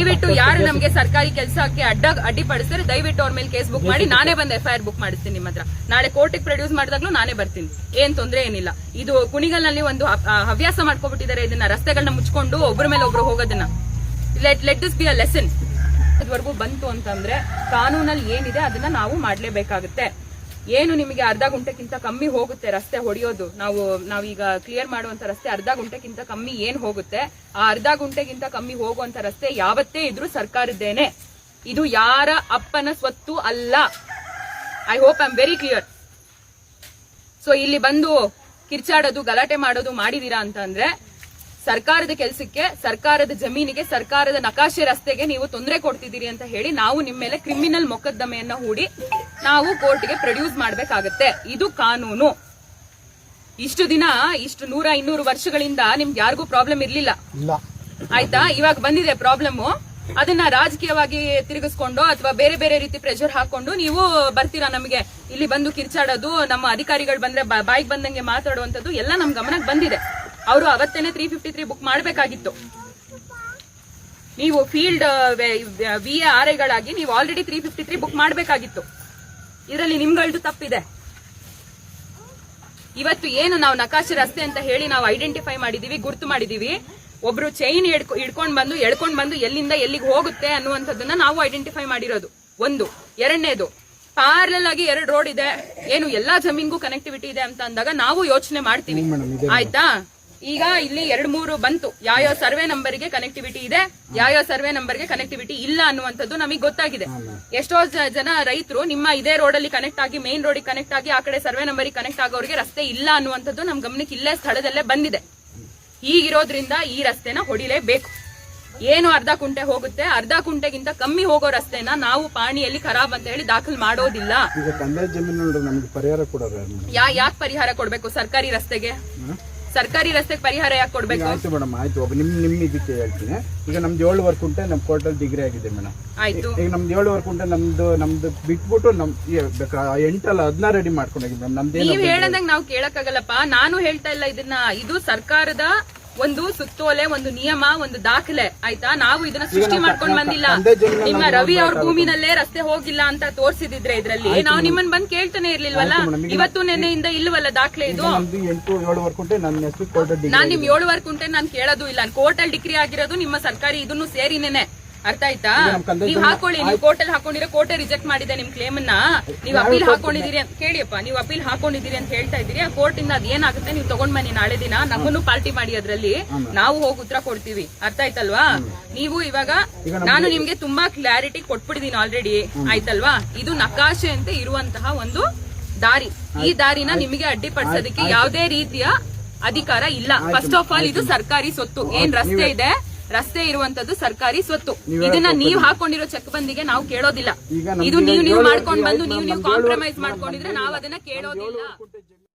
ದಯವಿಟ್ಟು ಯಾರು ನಮಗೆ ಸರ್ಕಾರಿ ಕೆಲಸಕ್ಕೆ ಅಡ್ಡ ಅಡ್ಡಿಪಡಿಸ್ತಾರೆ ದಯವಿಟ್ಟು ಅವ್ರ ಮೇಲೆ ಕೇಸ್ ಬುಕ್ ಮಾಡಿ ನಾನೇ ಬಂದು ಎಫ್ ಬುಕ್ ಮಾಡಿಸ್ತೀನಿ ನಿಮ್ಮ ಹತ್ರ. ನಾಳೆ ಕೋರ್ಟಿಗೆ ಪ್ರೊಡ್ಯೂಸ್ ಮಾಡಿದಾಗ್ಲೂ ನಾನೇ ಬರ್ತೀನಿ. ಏನ್ ತೊಂದ್ರೆ ಏನಿಲ್ಲ. ಇದು ಕುಣಿಗಲ್ನಲ್ಲಿ ಒಂದು ಹವ್ಯಾಸ ಮಾಡ್ಕೊಬಿಟ್ಟಿದ್ದಾರೆ ಇದನ್ನ ರಸ್ತೆಗಳನ್ನ ಮುಚ್ಕೊಂಡು ಒಬ್ಬರ ಮೇಲೆ ಒಬ್ರು ಹೋಗೋದನ್ನ. Let let this be a lesson ಇದುವರೆಗೂ ಬಂತು ಅಂತಂದ್ರೆ ಕಾನೂನಲ್ಲಿ ಏನಿದೆ ಅದನ್ನ ನಾವು ಮಾಡ್ಲೇಬೇಕಾಗುತ್ತೆ. ಏನು ನಿಮಗೆ ಅರ್ಧ ಗಂಟೆಗಿಂತ ಕಮ್ಮಿ ಹೋಗುತ್ತೆ ರಸ್ತೆ ಹೊಡೆಯೋದು? ನಾವು, ನಾವೀಗ ಕ್ಲಿಯರ್ ಮಾಡುವಂತ ರಸ್ತೆ ಅರ್ಧ ಗಂಟೆಗಿಂತ ಕಮ್ಮಿ ಏನ್ ಹೋಗುತ್ತೆ? ಆ ಅರ್ಧ ಗುಂಟೆಗಿಂತ ಕಮ್ಮಿ ಹೋಗುವಂತ ರಸ್ತೆ ಯಾವತ್ತೇ ಇದ್ರೂ ಸರ್ಕಾರದ್ದೇನೆ. ಇದು ಯಾರ ಅಪ್ಪನ ಸ್ವತ್ತು ಅಲ್ಲ. I hope I am very clear so ಇಲ್ಲಿ ಬಂದು ಕಿರ್ಚಾಡೋದು, ಗಲಾಟೆ ಮಾಡೋದು ಮಾಡಿದೀರಾ ಅಂತ ಅಂದ್ರೆ, ಸರ್ಕಾರದ ಕೆಲಸಕ್ಕೆ, ಸರ್ಕಾರದ ಜಮೀನಿಗೆ, ಸರ್ಕಾರದ ನಕಾಶೆ ರಸ್ತೆಗೆ ನೀವು ತೊಂದರೆ ಕೊಡ್ತಿದ್ದೀರಿ ಅಂತ ಹೇಳಿ ನಾವು ನಿಮ್ಮ ಮೇಲೆ ಕ್ರಿಮಿನಲ್ ಮೊಕದ್ದಮೆಯನ್ನ ಹೂಡಿ ನಾವು ಕೋರ್ಟ್ಗೆ ಪ್ರೊಡ್ಯೂಸ್ ಮಾಡಬೇಕಾಗತ್ತೆ. ಇದು ಕಾನೂನು. ಇಷ್ಟು ದಿನ ಇಷ್ಟು ನೂರ ಇನ್ನೂರು ವರ್ಷಗಳಿಂದ ನಿಮ್ಗೆ ಯಾರಿಗೂ ಪ್ರಾಬ್ಲಮ್ ಇರ್ಲಿಲ್ಲ? ಆಯ್ತಾ? ಇವಾಗ ಬಂದಿದೆ ಪ್ರಾಬ್ಲಮ್ ಅದನ್ನ ರಾಜಕೀಯವಾಗಿ ತಿರುಗಿಸ್ಕೊಂಡು ಅಥವಾ ಬೇರೆ ಬೇರೆ ರೀತಿ ಪ್ರೆಷರ್ ಹಾಕೊಂಡು ನೀವು ಬರ್ತೀರಾ ನಮಗೆ? ಇಲ್ಲಿ ಬಂದು ಕಿರ್ಚಾಡೋದು ನಮ್ಮ ಅಧಿಕಾರಿಗಳು ಬಂದ್ರೆ ಬಾಯಿಗೆ ಬಂದಂಗೆ ಮಾತಾಡುವಂತದ್ದು ಎಲ್ಲ ನಮ್ ಗಮನಕ್ಕೆ ಬಂದಿದೆ. ಅವರು ಅವತ್ತೇನೆ ತ್ರೀ ಫಿಫ್ಟಿ ತ್ರೀ ಬುಕ್ ಮಾಡಬೇಕಾಗಿತ್ತು. ನೀವು ಫೀಲ್ಡ್ ವಿ ಎ ಆರ್ ಐಗಳಾಗಿ ನೀವು already three fifty three book ಮಾಡಬೇಕಾಗಿತ್ತು. ಇದರಲ್ಲಿ ನಿಮ್ಗಳದ್ದು ತಪ್ಪಿದೆ. ಇವತ್ತು ಏನು ನಾವು ನಕಾಶಿ ರಸ್ತೆ ಅಂತ ಹೇಳಿ ನಾವು ಐಡೆಂಟಿಫೈ ಮಾಡಿದೀವಿ ಗುರ್ತು ಮಾಡಿದೀವಿ. ಒಬ್ರು ಚೈನ್ ಹಿಡ್ಕೊಂಡ್ ಬಂದು ಎಳ್ಕೊಂಡ್ ಬಂದು ಎಲ್ಲಿಂದ ಎಲ್ಲಿಗೆ ಹೋಗುತ್ತೆ ಅನ್ನುವಂಥದ್ದನ್ನ ನಾವು ಐಡೆಂಟಿಫೈ ಮಾಡಿರೋದು. ಒಂದು. ಎರಡನೇದು ಪಾರ್ಲಲ್ ಆಗಿ ಎರಡು ರೋಡ್ ಇದೆ. ಏನು ಎಲ್ಲಾ ಜಮೀನ್ಗೂ ಕನೆಕ್ಟಿವಿಟಿ ಇದೆ ಅಂತ ಅಂದಾಗ ನಾವು ಯೋಚನೆ ಮಾಡ್ತೀವಿ. ಆಯ್ತಾ? ಈಗ ಇಲ್ಲಿ ಎರಡ್ ಮೂರು ಬಂತು. ಯಾವ್ಯಾವ ಸರ್ವೆ ನಂಬರ್ಗೆ ಕನೆಕ್ಟಿವಿಟಿ ಇದೆ ಯಾವ್ಯಾವ ಸರ್ವೆ ನಂಬರ್ಗೆ ಕನೆಕ್ಟಿವಿಟಿ ಇಲ್ಲ ಅನ್ನುವಂಥದ್ದು ನಮಗೆ ಗೊತ್ತಾಗಿದೆ. ಎಷ್ಟೋ ಜನ ರೈತರು ನಿಮ್ಮ ಇದೇ ರೋಡ್ ಅಲ್ಲಿ ಕನೆಕ್ಟ್ ಆಗಿ ಮೇನ್ ರೋಡಿಗೆ ಕನೆಕ್ಟ್ ಆಗಿ ಆ ಕಡೆ ಸರ್ವೆ ನಂಬರಿಗೆ ಕನೆಕ್ಟ್ ಆಗೋರಿಗೆ ರಸ್ತೆ ಇಲ್ಲ ಅನ್ನುವಂಥದ್ದು ನಮ್ ಗಮನಕ್ಕೆ ಇಲ್ಲೇ ಸ್ಥಳದಲ್ಲೇ ಬಂದಿದೆ. ಹೀಗಿರೋದ್ರಿಂದ ಈ ರಸ್ತೆನ ಹೊಡಿಲೇಬೇಕು. ಏನು ಅರ್ಧ ಕುಂಟೆ ಹೋಗುತ್ತೆ ಅರ್ಧ ಕುಂಟೆಗಿಂತ ಕಮ್ಮಿ ಹೋಗೋ ರಸ್ತೆನ ನಾವು ಪಾಣಿಯಲ್ಲಿ ಖರಾಬ್ ಅಂತ ಹೇಳಿ ದಾಖಲು ಮಾಡೋದಿಲ್ಲ. ಯಾಕೆ ಪರಿಹಾರ ಕೊಡ್ಬೇಕು ಸರ್ಕಾರಿ ರಸ್ತೆಗೆ? ಸರ್ಕಾರಿ ರಸ್ತೆಗೆ ಪರಿಹಾರ ಯಾಕೆ ಕೊಡ್ಬೇಕು? ಆಯ್ತು ಮೇಡಮ್ ಆಯ್ತು. ನಿಮ್ ನಿಮ್ ಇದಕ್ಕೆ ಹೇಳ್ತೀನಿ. ಈಗ ನಮ್ದು ಏಳುವರೆ ಉಂಟೆ ನಮ್ ಕೋರ್ಟಲ್ ಡಿಗ್ರಿ ಆಗಿದೆ ಮೇಡಮ್. ಆಯ್ತು. ಈಗ ನಮ್ದು ಏಳುವರೆ ಉಂಟೆ ನಮ್ದು ನಮ್ದು ಬಿಟ್ಬಿಟ್ಟು ನಮ್ ಎಂಟಲ್ಲ ಅದನ್ನ ರೆಡಿ ಮಾಡ್ಕೊಂಡೋಗಿ ಮೇಡಮ್. ನಮ್ದು ನೀವ್ ಹೇಳದಂಗ್ ನಾವು ಕೇಳಕ್ಕಾಗಲ್ಲಪ್ಪ. ನಾನು ಹೇಳ್ತಾ ಇಲ್ಲ ಇದನ್ನ. ಇದು ಸರ್ಕಾರದ ಒಂದು ಸುತ್ತೋಲೆ ಒಂದು ನಿಯಮ ಒಂದು ದಾಖಲೆ ಆಯ್ತಾ? ನಾವು ಇದನ್ನ ಸೃಷ್ಟಿ ಮಾಡ್ಕೊಂಡ್ ಬಂದಿಲ್ಲ. ನಿಮ್ಮ ರವಿ ಅವ್ರ ಭೂಮಿನಲ್ಲೇ ರಸ್ತೆ ಹೋಗಿಲ್ಲ ಅಂತ ತೋರ್ಸಿದಿದ್ರೆ ಇದ್ರಲ್ಲಿ. ನಾವು ನಿಮ್ಮನ್ ಬಂದ್ ಕೇಳ್ತಾನೆ ಇರ್ಲಿಲ್ವಲ್ಲ? ಇವತ್ತು ನೆನ್ನೆಯಿಂದ ಇಲ್ವಲ್ಲ ದಾಖಲೆ ಇದು? ನಾನ್ ನಿಮ್ ಏಳುವರೆ ಕುಂಟೆ ನಾನ್ ಕೇಳೋದು ಇಲ್ಲ. ಕೋರ್ಟ್ ಅಲ್ಲಿ ಡಿಗ್ರಿ ಆಗಿರೋದು ನಿಮ್ಮ ಸರ್ಕಾರಿ ಇದನ್ನು ಸೇರಿನೇನೆ. ಅರ್ಥ ಆಯ್ತಾ? ನೀವ್ ಹಾಕೊಳ್ಳಿ ನೀವು ಕೋರ್ಟ್ ಅಲ್ಲಿ ಹಾಕೊಂಡಿರೋ ಕೋರ್ಟ್ ರಿಜೆಕ್ಟ್ ಮಾಡಿದೆ ನಿಮ್ ಕ್ಲೇಮ್ ಅನ್ನ ನೀವು ಅಪೀಲ್ ಹಾಕೊಂಡಿದೀರಿ ಅಂತ ಕೇಳಿಯಪ್ಪ ನೀವು ಅಪೀಲ್ ಹಾಕೊಂಡಿದೀರಿ ಅಂತ ಹೇಳ್ತಾ ಇದ್ದೀರಿ. ಆ ಕೋರ್ಟ್ ಇಂದ ಅದೇನಾಗುತ್ತೆ ನೀವು ತಗೊಂಡ್ ಬನ್ನಿ ನಾಳೆ ದಿನ. ನಮ್ಮನ್ನು ಪಾರ್ಟಿ ಮಾಡಿ ಅದ್ರಲ್ಲಿ. ನಾವು ಹೋಗಿ ಉತ್ತರ ಕೊಡ್ತೀವಿ. ಅರ್ಥ ಆಯ್ತಲ್ವಾ? ನೀವು ಇವಾಗ ನಾನು ನಿಮ್ಗೆ ತುಂಬಾ ಕ್ಲಾರಿಟಿ ಕೊಟ್ಬಿಡಿದೀನಿ ಆಲ್ರೆಡಿ ಆಯ್ತಲ್ವಾ? ಇದು ನಕಾಶೆ ಅಂತ ಇರುವಂತಹ ಒಂದು ದಾರಿ. ಈ ದಾರಿನ ನಿಮಗೆ ಅಡ್ಡಿಪಡಿಸೋದಕ್ಕೆ ಯಾವುದೇ ರೀತಿಯ ಅಧಿಕಾರ ಇಲ್ಲ. ಫಸ್ಟ್ ಆಫ್ ಆಲ್ ಇದು ಸರ್ಕಾರಿ ಸೊತ್ತು ಏನ್ ರಸ್ತೆ ಇದೆ? ರಸ್ತೆ ಇರುವಂತದ್ದು ಸರ್ಕಾರಿ ಸ್ವತ್ತು. ಇದನ್ನ ನೀವ್ ಹಾಕೊಂಡಿರೋ ಚೆಕ್ ಬಂದಿಗೆ ನಾವು ಕೇಳೋದಿಲ್ಲ. ಇದು ನೀವು ನೀವು ಮಾಡ್ಕೊಂಡ್ ಬಂದು ನೀವು ನೀವು ಕಾಂಪ್ರಮೈಸ್ ಮಾಡ್ಕೊಂಡಿದ್ರೆ ನಾವ್ ಅದನ್ನ ಕೇಳೋದಿಲ್ಲ.